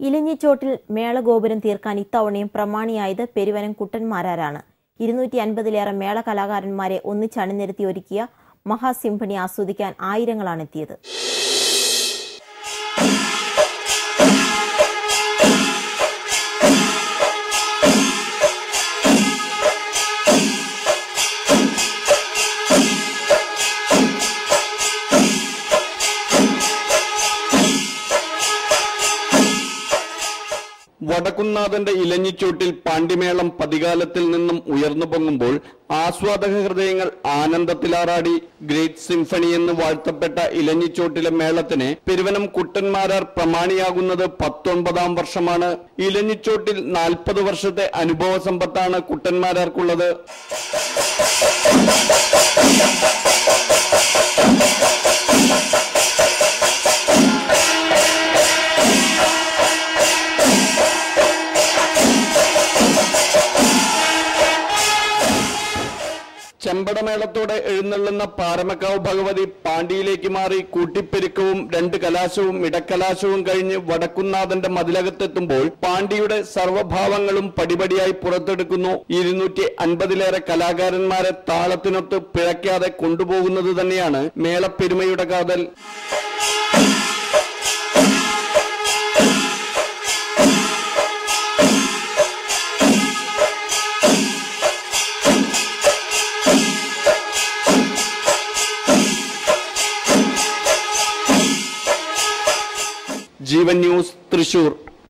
ഇലിഞ്ഞിച്ചോട്ടിൽ മേളഗോപുരം തീർക്കാൻ ഇത്തവണയും പ്രമാണിയായത് പെരുവനം കുട്ടന്മാരാരാണ്. ഇരുന്നൂറ്റി അൻപതിലേറെ മേള കലാകാരന്മാരെ ഒന്നിച്ചണിനിരത്തി ഒരുക്കിയ മഹാസിംഫണി ആസ്വദിക്കാൻ ആയിരങ്ങളാണ് വടക്കുന്നാഥന്റെ ഇലഞ്ഞിച്ചൂട്ടിൽ പാണ്ടിമേളം പതികാലത്തിൽ നിന്നും ഉയർന്നു പൊങ്ങുമ്പോൾ ആസ്വാദക ഹൃദയങ്ങൾ ആനന്ദത്തിലാറാടി ഗ്രേറ്റ് സിംഫണി എന്ന് വാഴ്ത്തപ്പെട്ട ഇലഞ്ഞിച്ചോട്ടിലെ മേളത്തിന് പെരുവനം കുട്ടന്മാരാർ പ്രമാണിയാകുന്നത് പത്തൊൻപതാം വർഷമാണ്. ഇലഞ്ഞിച്ചോട്ടിൽ നാൽപ്പത് വർഷത്തെ അനുഭവ സമ്പത്താണ് കുട്ടന്മാരാർക്കുള്ളത്. ചെമ്പടമേളത്തോടെ എഴുന്നള്ളുന്ന പാരമക്കാവ് ഭഗവതി പാണ്ടിയിലേക്ക് മാറി കൂട്ടിപ്പെരുക്കവും രണ്ട് കലാശവും ഇടക്കലാശവും കഴിഞ്ഞ് വടക്കുന്നാഥന്റെ മതിലകത്തെത്തുമ്പോൾ പാണ്ടിയുടെ സർവഭാവങ്ങളും പടിപടിയായി പുറത്തെടുക്കുന്നു. ഇരുന്നൂറ്റി അൻപതിലേറെ കലാകാരന്മാരെ താളത്തിനൊത്ത് പിഴയ്ക്കാതെ കൊണ്ടുപോകുന്നത് തന്നെയാണ് മേളപ്പെരുമയുടെ കാതൽ. ജീവൻ ന്യൂസ് തൃശൂർ